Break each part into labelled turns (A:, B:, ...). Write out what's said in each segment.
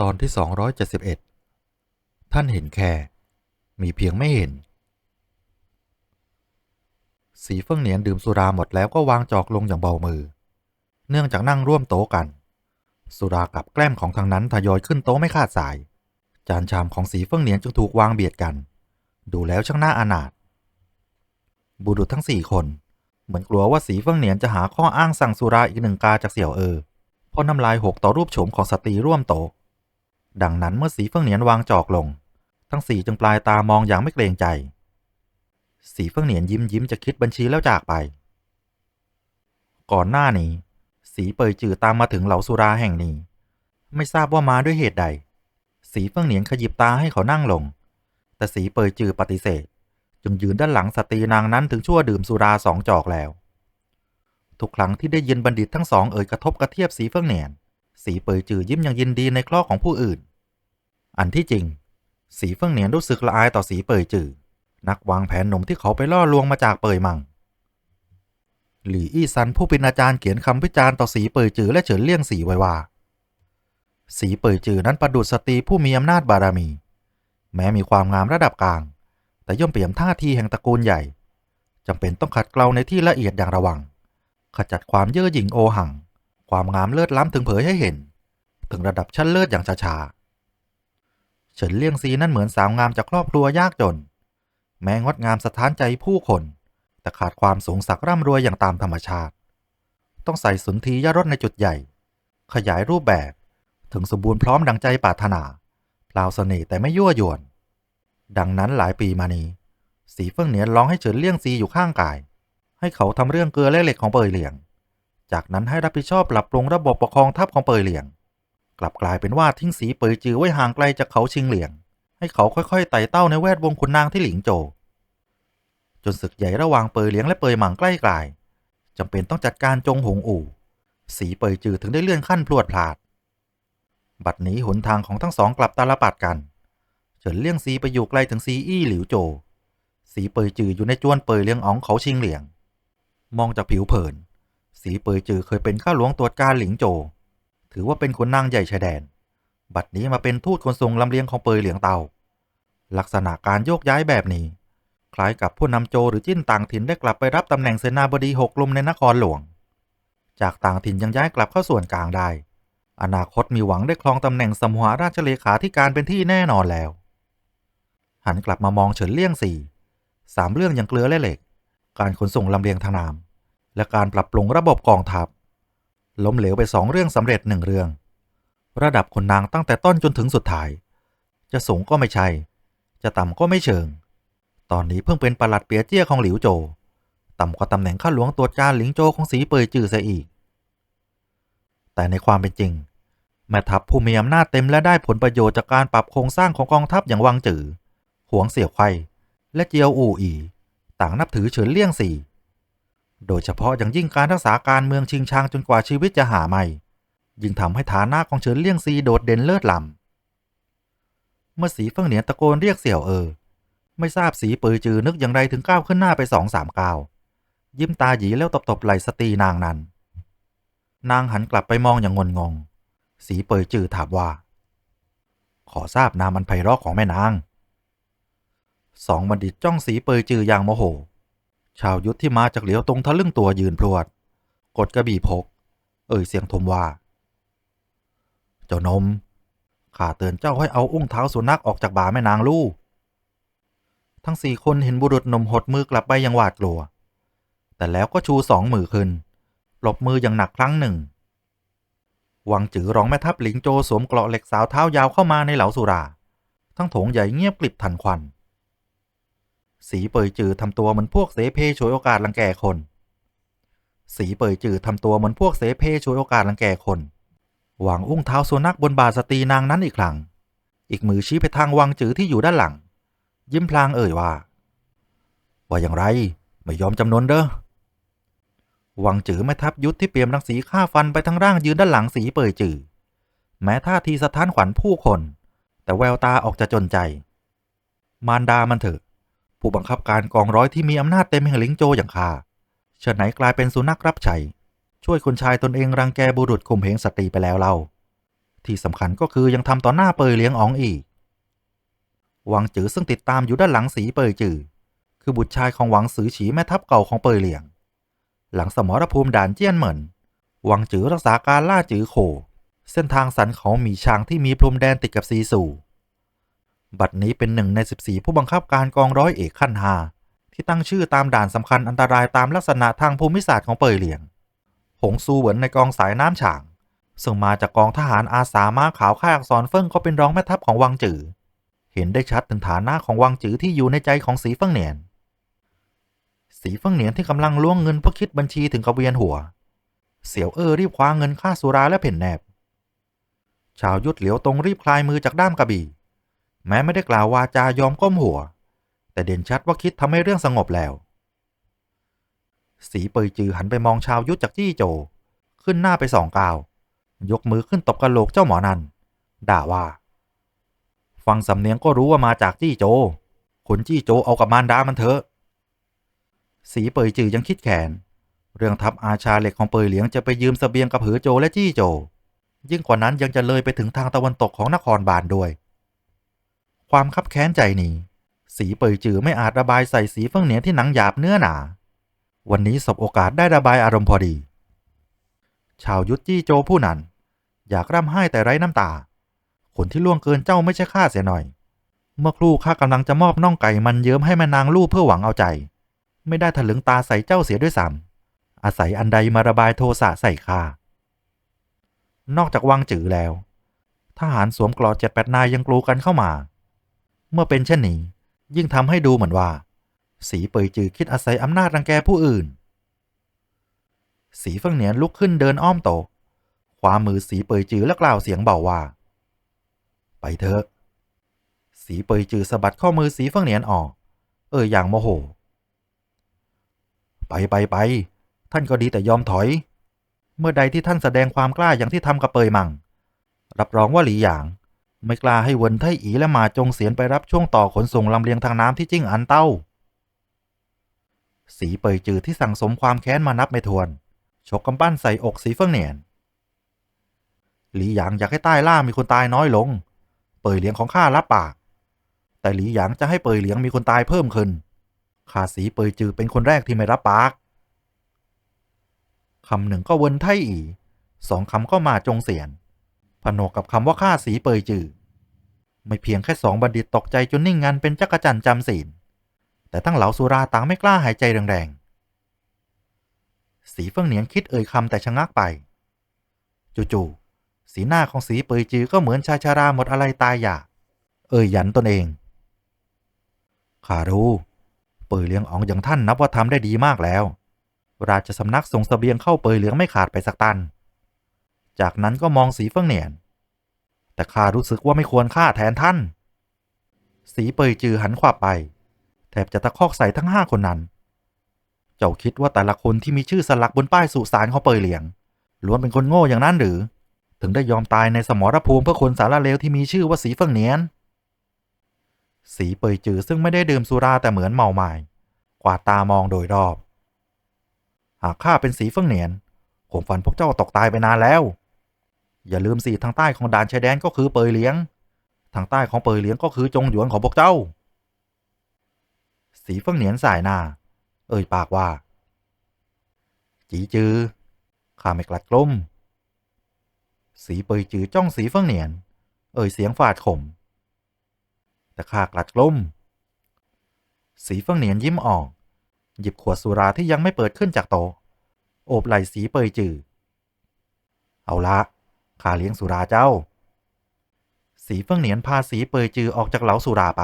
A: ตอนที่ 271 ท่านเห็นแค่ มีเพียงไม่เห็น สีเฟิ่งเหนียนดื่มสุราหมดแล้วก็วางจอกลงอย่างเบามือ เนื่องจากนั่งร่วมโต๊ะกัน สุรากับแกล้มของทางนั้นทยอยขึ้นโต๊ะไม่ขาดสาย จานชามของสีเฟิ่งเหนียนจึงถูกวางเบียดกัน ดูแล้วช่างน่าอานาถบุรุษทั้งสี่คน เหมือนกลัวว่าสีเฟิงเหนียนจะหาข้ออ้างสั่งสุราอีกหนึ่งกาจากเสี่ยวเออเพราะน้ำลายหกต่อรูปโฉมของสตรีร่วมโตดังนั้นเมื่อสีเฟิงเหนียนวางจอกลง ทั้งสี่จึงปลายตามองอย่างไม่เกรงใจ สีเฟิงเหนียนยิ้มยิ้มจะคิดบัญชีแล้วจากไป ก่อนหน้านี้ สีเปยจือตามมาถึงเหล่าสุราแห่งนี้ ไม่ทราบว่ามาด้วยเหตุใด สีเฟิงเหนียนขยิบตาให้เขานั่งลง แต่สีเปยจือปฏิเสธ จึงยืนด้านหลังสตรีนางนั้นถึงชั่วดื่มสุราสองจอกแล้ว ทุกครั้งที่ได้ยินบัณฑิตทั้งสองเอ่ยกระทบกระเทียบสีเฟิ่งเหนียน สีเปยจือยิ้มอย่างยินดีในคลอกของผู้อื่น อันที่จริง สีเฟิ่งเหนียนรู้สึกละอายต่อสีเปยจือนักวางแผนหนุ่มที่เขาไปล่อลวงมาจากเปยมังหลี่อี้ซันผู้เป็นอาจารย์เขียนคำวิจารณ์ต่อสีเปยจือและเฉินเลี่ยงสีไว้ว่า สีเปยจือนั้นประดุษสตรีผู้มีอำนาจบารมี แม้มีความงามระดับกลาง แต่ย่อมเปี่ยมท่าทีแห่งตระกูลใหญ่จำเป็นต้องขัดเกลาในที่ละเอียดอย่างระวัง ขจัดความเย่อหยิ่งโอหัง ความงามเลิศล้ำถึงเผยให้เห็น ถึงระดับชั้นเลิศอย่างช้าๆเฉินเลี่ยงซีนั่นเหมือนสาวงามจากครอบครัวยากจน แม้งดงามสถานใจผู้คน แต่ขาดความสูงสักร่ำรวยอย่างตามธรรมชาติ ต้องใส่สุนทรียรสในจุดใหญ่ ขยายรูปแบบ ถึงสมบูรณ์พร้อมดังใจปรารถนาพลาวเสน่ห์แต่ไม่ยั่วยวน ดังนั้นหลายปีมานี้ สีเฟิ่งเหนียนร้องให้เฉินเลี่ยงซีอยู่ข้างกาย ให้เขาทำเรื่องเกลือและเหล็กของเปยเหลียง จากนั้นให้รับผิดชอบปรับปรุงระบบปกครองทัพของเปยเหลียง กลับกลายเป็นว่าทิ้งสีเปยจือไว้ห่างไกลจากเขาชิงเหลียง ให้เขาค่อยๆไต่เต้าในแวดวงขุนนางที่หลิงโจ จนศึกใหญ่ระหว่างเปยเหลียงและเปยหมังใกล้กลายจำเป็นต้องจัดการจงหงอู่ สีเปยจือถึงได้เลื่อนขั้นพรวดพลาด บัดนี้หนทางของทั้งสองกลับตาลปัดกัน เฉินเลี่ยงซีไปอยู่ไกลถึงซีอี้หลิวโจ สีเปยจืออยู่ในจวนเปยเลี้ยงอ๋องเขาชิงเหลียง มองจากผิวเผิน สีเปยจือเคยเป็นข้าหลวงตรวจการหลิงโจ ถือว่าเป็นขุนนางใหญ่ชายแดน บัดนี้มาเป็นทูตขนส่งลำเลียงของเปยเหลียงเตา ลักษณะการโยกย้ายแบบนี้ คล้ายกับผู้นำโจหรือจิ้นต่างถิ่นได้กลับไปรับตำแหน่งเสนาบดีหกลมในนครหลวง จากต่างถิ่นยังย้ายกลับเข้าส่วนกลางได้อนาคตมีหวังได้ครองตำแหน่งสมหาราชเลขาธิการเป็นที่แน่นอนแล้ว หันกลับมามองเฉินเลี่ยงสี่สามเรื่องอย่างเกลือและเหล็ก การขนส่งลำเลียงทางน้ำและการปรับปรุงระบบกองทัพล้มเหลวไปสองเรื่องสำเร็จหนึ่งเรื่อง ระดับคนนางตั้งแต่ต้นจนถึงสุดท้าย จะสูงก็ไม่ใช่ จะต่ำก็ไม่เชิง ตอนนี้เพิ่งเป็นประหลัดเปียเจี้ยของหลิวโจ ต่ำกว่าตำแหน่งข้าหลวงตรวจการหลิงโจของสีเปยจือเสียอีก แต่ในความเป็นจริง แม่ทัพผู้มีอำนาจเต็มและได้ผลประโยชน์จากการปรับโครงสร้างของกองทัพอย่างวังจือ หวงเสี่ยวไข่และเจียวอู่อีต่างนับถือเฉินเลี่ยงสี่ โดยเฉพาะอย่างยิ่งการรักษาการเมืองชิงชางจนกว่าชีวิตจะหาไม่ ยิ่งทำให้ฐานะของเฉินเลี่ยงซีโดดเด่นเลิศล้ำเมื่อสีเฟิงเหนียนตะโกนเรียกเสี่ยวเออ ไม่ทราบสีเปยจือนึกอย่างไรถึงก้าวขึ้นหน้าไปสองสามก้าว ยิ้มตาหยีแล้วตบๆไหลสตีนางนั้น นางหันกลับไปมองอย่างงนงง สีเปยจือถามว่า ขอทราบนามอันไพเราะของแม่นาง สองบัณฑิตจ้องสีเปยจืออย่างโมโห ชาวยุทธที่มาจากเหลียวตรงทะลึ่งตัวยืนพรวด กดกระบี่พก เอ่ยเสียงทมว่า เจ้านมข้าเตือนเจ้าให้เอาอุ้งเท้าสุนัขออกจากบ่าแม่นางลู่ ทั้งสี่คนเห็นบุรุษนมหดมือกลับไปอย่างหวาดกลัว แต่แล้วก็ชูสองมือขึ้นปลบมืออย่างหนักครั้งหนึ่ง วังจือร้องแม่ทัพหลิงโจสวมเกราะเหล็กสาวเท้ายาวเข้ามาในเหลาสุรา ทั้งโถงใหญ่เงียบกลิบทันควัน สีเปยจือทำตัวเหมือนพวกเสเพฉวยโอกาสลังแกคน สีเปยจือทำตัวเหมือนพวกเสเพฉวยโอกาสลังแกคนวางอุ้งเท้าสุนัขบนบาสตรีนางนั้นอีกครั้ง อีกมือชี้ไปทางวังจือที่อยู่ด้านหลัง ยิ้มพลางเอ่ยว่า ว่าอย่างไรไม่ยอมจำนนเด้อวังจือแม่ทัพยุทธที่เปี่ยมรังสีฆ่าฟันไปทั้งร่างยืนด้านหลังสีเปยจือแม้ท่าทีสะท้านขวัญผู้คน แต่แววตาออกจะจนใจ มารดามันเถอะ ผู้บังคับการกองร้อยที่มีอำนาจเต็มแห่งลิงโจอย่างข้าเฉินไหนกลายเป็นสุนัขรับใช้ช่วยคนชายตนเองรังแกบุรุษข่มเหงสตรีไปแล้วเรา ที่สำคัญก็คือยังทำต่อหน้าเปยเลี้ยงอ๋องอีก หวังจือซึ่งติดตามอยู่ด้านหลังสีเปยจือ คือบุตรชายของหวังสือฉีแม่ทัพเก่าของเปยเหลียง หลังสมรภูมิด่านเจี้ยนเหมินหวังจือรักษาการล่าจือโข เส้นทางสันเขาหมีช้างที่มีพรมแดนติดกับซีสู่ บัดนี้เป็นหนึ่งใน 14 ผู้บังคับการกองร้อยเอกขั้นหาที่ตั้งชื่อตามด่านสำคัญอันตรายตามลักษณะทางภูมิศาสตร์ของเปยเหลียง หงซูเหวินในกองสายน้ำฉาง ซึ่งมาจากกองทหารอาสาม้าขาวค่ายอักษรเฟิ่งก็เป็นรองแม่ทัพของวังจือ เห็นได้ชัดถึงฐานะของวังจือที่อยู่ในใจของสีเฟิ่งเหนียน สีเฟิ่งเหนียนที่กำลังล้วงเงินเพื่อคิดบัญชีถึงกับเวียนหัว เสี่ยวเออรีบคว้าเงินค่าสุราและเพ่นแนบ ชาวยุทธเหลียวตรงรีบคลายมือจากด้ามกระบี่ แม้ไม่ได้กล่าววาจายอมก้มหัว แต่เด่นชัดว่าคิดทำให้เรื่องสงบแล้ว สีเปยจือหันไปมองชาวยุทธจากจี้โจ ขึ้นหน้าไปสองกาว ยกมือขึ้นตบกระโหลกเจ้าหมอนันด่าว่า ฟังสำเนียงก็รู้ว่ามาจากจี้โจขนจี้โจเอากับมารดามันเถอะ สีเปยจือยังคิดแขน เรื่องทัพอาชาเหล็กของเปยเหลียงจะไปยืมสเสบียงกับหือโจและจี้โจ ยิ่งกว่านั้นยังจะเลยไปถึงทางตะวันตกของนครบาลด้วย ความคับแค้นใจนี้ สีเปยจือไม่อาจระบายใส่สีเฟิ่องเหนียที่หนังหยาบเนื้อหนา วันนี้สบโอกาสได้ระบายอารมณ์พอดี ชาวยุทธจี้โจผู้นั้น อยากร่ำไห้แต่ไร้น้ำตา คนที่ล่วงเกินเจ้าไม่ใช่ข้าเสียหน่อย เมื่อครู่ข้ากำลังจะมอบน่องไก่มันเยิ้มให้แม่นางลู่เพื่อหวังเอาใจ ไม่ได้ถลึงตาใส่เจ้าเสียด้วยซ้ำอาศัยอันใดมาระบายโทสะใส่ข้านอกจากวังจือแล้ว ทหารสวมกลอเจ็ดแปดนายยังกลูกันเข้ามา เมื่อเป็นเช่นนี้ ยิ่งทำให้ดูเหมือนว่า สีเปยจือคิดอาศัยอำนาจรังแกผู้อื่น สีเฟิงเหนียนลุกขึ้นเดินอ้อมโตะขวามือสีเปยจือและกล่าวเสียงเบาว่า ไปเถอะ สีเปยจือสะบัดข้อมือสีเฟิงเหนียนออก เอออย่างโมโห ไปไปไป ท่านก็ดีแต่ยอมถอย เมื่อใดที่ท่านแสดงความกล้าอย่างที่ทำกับเปยมัง รับรองว่าหลีหยาง ไม่กล้าให้เวินไทอีและมาจงเสียนไปรับช่วงต่อขนส่งลำเลียงทางน้ำที่จิ้งอันเต้า สีเปยจือที่สั่งสมความแค้นมานับไม่ถ้วน ชกกำปั้นใส่อกสีเฟิงเหนียน หลีหยางอยากให้ใต้ล่ามีคนตายน้อยลง เปยเหลียงของข้ารับปาก แต่หลีหยางจะให้เปยเหลียงมีคนตายเพิ่มขึ้น ข้าสีเปยจือเป็นคนแรกที่ไม่รับปากคำหนึ่งก็เวินไทอี สองคำก็มาจงเสียน ผนวกกับคำว่าข้าสีเปยจือ ไม่เพียงแค่สองบัณฑิตตกใจจนนิ่งงันเป็นจักรจันจำศีล แต่ทั้งเหลาสุราต่างไม่กล้าหายใจแรงๆ สีเฟิงเหนียนคิดเอ่ยคำแต่ชะงักไป จู่ๆ สีหน้าของสีเปยจือก็เหมือนชายชาราหมดอะไรตายอยากเอ่ยยันตนเองข้ารู้เปยเลี้ยงอองอย่างท่านนับว่าทำได้ดีมากแล้ว ราชสำนักส่งสเสบียงเข้าเปยเหลืองไม่ขาดไปสักตัน จากนั้นก็มองสีเฟิงเหนียน แต่ข้ารู้สึกว่าไม่ควรฆ่าแทนท่าน สีเปยจือหันขวับไป แทบจะตะคอกใส่ทั้งห้าคนนั้น เจ้าคิดว่าแต่ละคนที่มีชื่อสลักบนป้ายสุสานของเปยเหลียงล้วนเป็นคนโง่อย่างนั้นหรือ ถึงได้ยอมตายในสมรภูมิเพื่อคนสารเลวที่มีชื่อว่าสีเฟิงเหนียน สีเปยจือซึ่งไม่ได้ดื่มสุราแต่เหมือนเมาไมา้กวาดตามองโดยรอบ หากข้าเป็นสีเฟิงเหนียนผมฝันพวกเจ้าตกตายไปนานแล้ว อย่าลืมสิทางใต้ของด่านชายแดนก็คือเปยเหลียง ทางใต้ของเปยเหลียงก็คือจงหยวนของพวกเจ้า สีเฟิงเหนียนสายหน้า เอ่ยปากว่า จีจือข้าไม่กลัดกล้ม สีเปยจือจ้องสีเฟิงเหนียน เอ่ยเสียงฝาดข่มแต่ข้ากลัดกล้ม สีเฟิงเหนียนยิ้มออก หยิบขวดสุราที่ยังไม่เปิดขึ้นจากโต๊ะโอบไหล่สีเปยจือ เอาละ ข้าเลี้ยงสุราเจ้า สีเฟิงเหนียนพาสีเปยจือออกจากเหลาสุราไป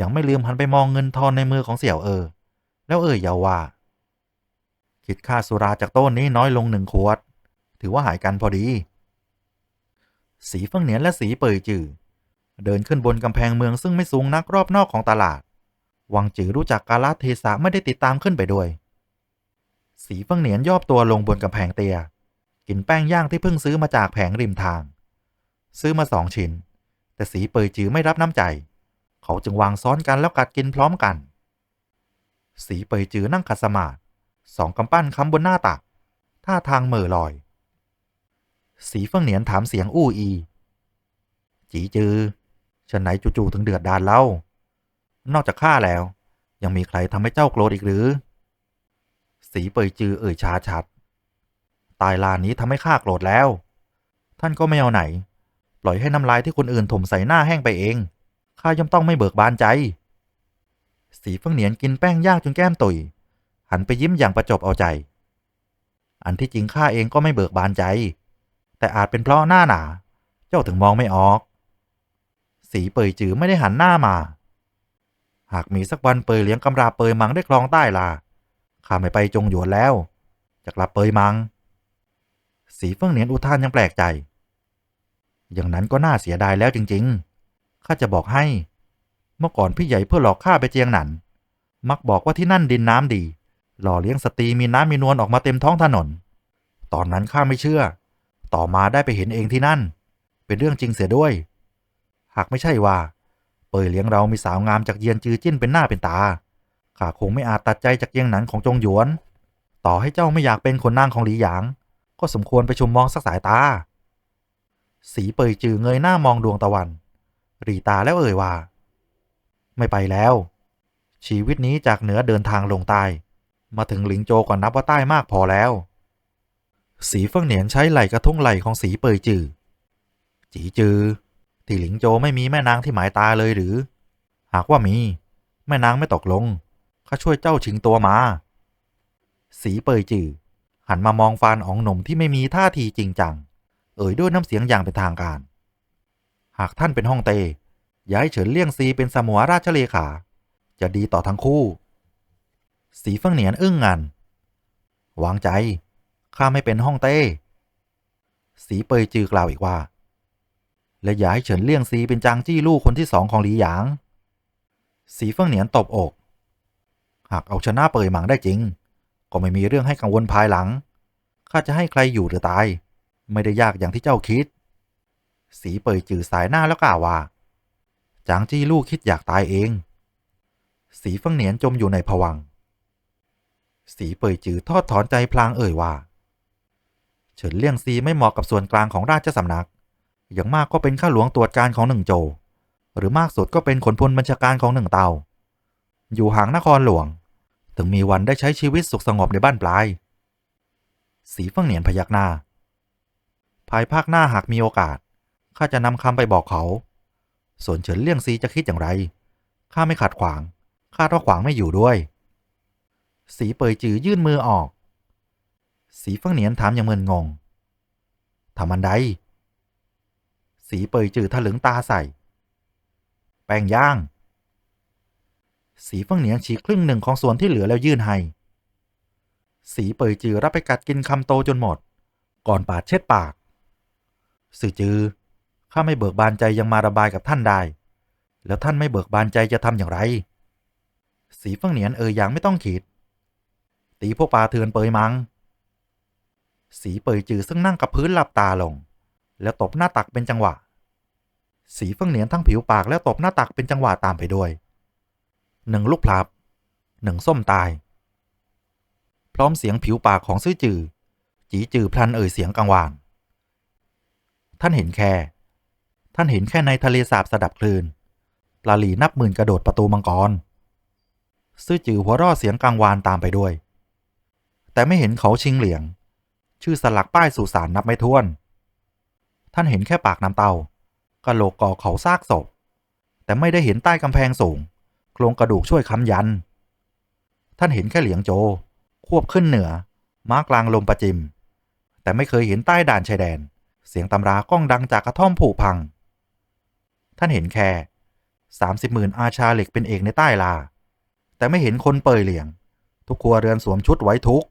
A: ยังไม่ลืมหันไปมองเงินทอนในมือของเสี่ยวเออ แล้วเอ่ยเยาว่า คิดค่าสุราจากต้นนี้น้อยลงหนึ่งขวด ถือว่าหายกันพอดี สีเฟิงเหนียนและสีเปยจือเดินขึ้นบนกำแพงเมืองซึ่งไม่สูงนักรอบนอกของตลาด วังจือรู้จักกาลเทศะไม่ได้ติดตามขึ้นไปด้วย สีเฟิงเหนียนย่อตัวลงบนกำแพงเตีย กินแป้งย่างที่เพิ่งซื้อมาจากแผงริมทาง ซื้อมาสองชิ้น แต่สีเปยจือไม่รับน้ำใจ เขาจึงวางซ้อนกันแล้วกัดกินพร้อมกัน สีเปยจือนั่งขัดสมาธิสองกำปั้นค้ำบนหน้าตัก ท่าทางเหม่อลอย สีเฟิงเหนียนถามเสียงอู้อี จีจือฉันไหนจู่ๆถึงเดือดดานเล่านอกจากข้าแล้ว ยังมีใครทำให้เจ้าโกรธอีกหรือ สีเปยจือเอ่ยชาชัด ตายลานนี้ทำให้ข้าโกรธแล้ว ท่านก็ไม่เอาไหน ปล่อยให้น้ำลายที่คนอื่นถมใส่หน้าแห้งไปเอง ข้าย่อมต้องไม่เบิกบานใจ สีเฟิงเหนียนกินแป้งย่างจนแก้มตุย หันไปยิ้มอย่างประจบเอาใจ อันที่จริงข้าเองก็ไม่เบิกบานใจ แต่อาจเป็นเพราะหน้าหนา เจ้าถึงมองไม่ออก สีเปยจือไม่ได้หันหน้ามา หากมีสักวันเปยเลี้ยงกำราเปยมังได้คลองใต้ลาข้าไม่ไปจงหยวนแล้วจะกลับเปยมัง สีเฟิงเหนียนอุทานยังแปลกใจ อย่างนั้นก็น่าเสียดายแล้วจริงๆ ข้าจะบอกให้ เมื่อก่อนพี่ใหญ่เพื่อหลอกข้าไปเจียงหนัน มักบอกว่าที่นั่นดินน้ำดี หล่อเลี้ยงสตรีมีน้ำมีนวลออกมาเต็มท้องถนน ตอนนั้นข้าไม่เชื่อ ต่อมาได้ไปเห็นเองที่นั่น เป็นเรื่องจริงเสียด้วย หากไม่ใช่ว่า เปยเลี้ยงเรามีสาวงามจากเยียนจือจิ้นเป็นหน้าเป็นตา ข้าคงไม่อาจตัดใจจากเยียงหนันของจงหยวน ต่อให้เจ้าไม่อยากเป็นคนนางของหลีหยาง ก็สมควรไปชมมองสักสายตา สีเปยจือเงยหน้ามองดวงตะวัน รีตาแล้วเอ่ยว่า ไม่ไปแล้ว ชีวิตนี้จากเหนือเดินทางลงใต้มาถึงหลิงโจก่อนนับว่าใต้มากพอแล้ว สีเฟิงเหนียนใช้ไหลกระทุ้งไหลของสีเปยจือจีจือ ที่หลิงโจไม่มีแม่นางที่หมายตาเลยหรือ หากว่ามี แม่นางไม่ตกลงข้าช่วยเจ้าชิงตัวมา สีเปยจือ หันมามองฟานอ๋องหนุ่มที่ไม่มีท่าทีจริงจัง เอ่ยด้วยน้ำเสียงอย่างเป็นทางการ หากท่านเป็นฮ่องเต้ย้ายเฉินเลี่ยงซีเป็นสมัวราชเลขา จะดีต่อทั้งคู่ สีเฟิงเหนียนอึ้งงันวางใจ ข้าไม่เป็นฮ่องเต้ สีเปยจือกล่าวอีกว่า และอย่าให้เฉินเลี่ยงซีเป็นจางจี้ลู่คนที่สองของหลีหยาง สีเฟิงเหนียนตบอก หากเอาชนะเปยหมังได้จริง ก็ไม่มีเรื่องให้กังวลภายหลัง ข้าจะให้ใครอยู่หรือตาย ไม่ได้ยากอย่างที่เจ้าคิด สีเปยจือสายหน้าแล้วกล่าวว่า จางจี้ลู่คิดอยากตายเอง สีฟิงเหนียนจมอยู่ในผวัง สีเปยจือทอดถอนใจพลางเอ่ยว่าเฉินเลี่ยงซีไม่เหมาะกับส่วนกลางของราชสำนัก อย่างมากก็เป็นข้าหลวงตรวจการของหนึ่งโจ หรือมากสุดก็เป็นขนพลบัญชาการของหนึ่งเตา อยู่ห่างนครหลวง ถึงมีวันได้ใช้ชีวิตสุขสงบในบ้านปลาย สีเฟิงเหนียนพยักหน้า ภายภาคหน้าหากมีโอกาส ข้าจะนำคำไปบอกเขา ส่วนเฉินเลี่ยงซีจะคิดอย่างไร ข้าไม่ขัดขวางคาดว่าขวางไม่อยู่ด้วย สีเปยจือยื่นมือออก สีเฟิงเหนียนถามอย่างมึนงงทำอันใด สีเปยจือถลึงตาใส่ แป้งย่าง สีฟิงเหนียนฉีกครึ่งหนึ่งของส่วนที่เหลือแล้วยื่นให้ สีเปยจือรับไปกัดกินคำโตจนหมด ก่อนปาดเช็ดปาก สื่อจือข้าไม่เบิกบานใจยังมาระบายกับท่านได้ แล้วท่านไม่เบิกบานใจจะทำอย่างไร สีฟิงเหนียนเอ่ยอย่างไม่ต้องคิดตีพวกปลาเถือนเปยมัง สีเปยจือซึ่งนั่งกับพื้นหลับตาลง แล้วตบหน้าตักเป็นจังหวะ สีฟิงเหนียนทั้งผิวปากแล้วตบหน้าตักเป็นจังหวะตามไปด้วย หนึ่งลูกพลับหนึ่งส้มตาย พร้อมเสียงผิวปากของซื่อจือ จีจือพลันเอ่ยเสียงกังวาน ท่านเห็นแค่ ท่านเห็นแค่ในทะเลสาบสดับคลื่นปลาหลีนับหมื่นกระโดดประตูมังกร ซื่อจือหัวร่อเสียงกังวานตามไปด้วย แต่ไม่เห็นเขาชิงเหลียง ชื่อสลักป้ายสุสานนับไม่ถ้วน ท่านเห็นแค่ปากน้ำเตากะโหลกก่อเขาซากศพ แต่ไม่ได้เห็นใต้กำแพงสูง โครงกระดูกช่วยค้ำยัน ท่านเห็นแค่เหลียงโจ ควบขึ้นเหนือ ม้ากลางลมประจิม แต่ไม่เคยเห็นใต้ด่านชายแดน เสียงตำราก้องดังจากกระท่อมผูพัง ท่านเห็นแค่สามสิบหมื่นอาชาเหล็กเป็นเอกในใต้ลา แต่ไม่เห็นคนเปยเหลียง ทุกครัวเรือนสวมชุดไว้ทุก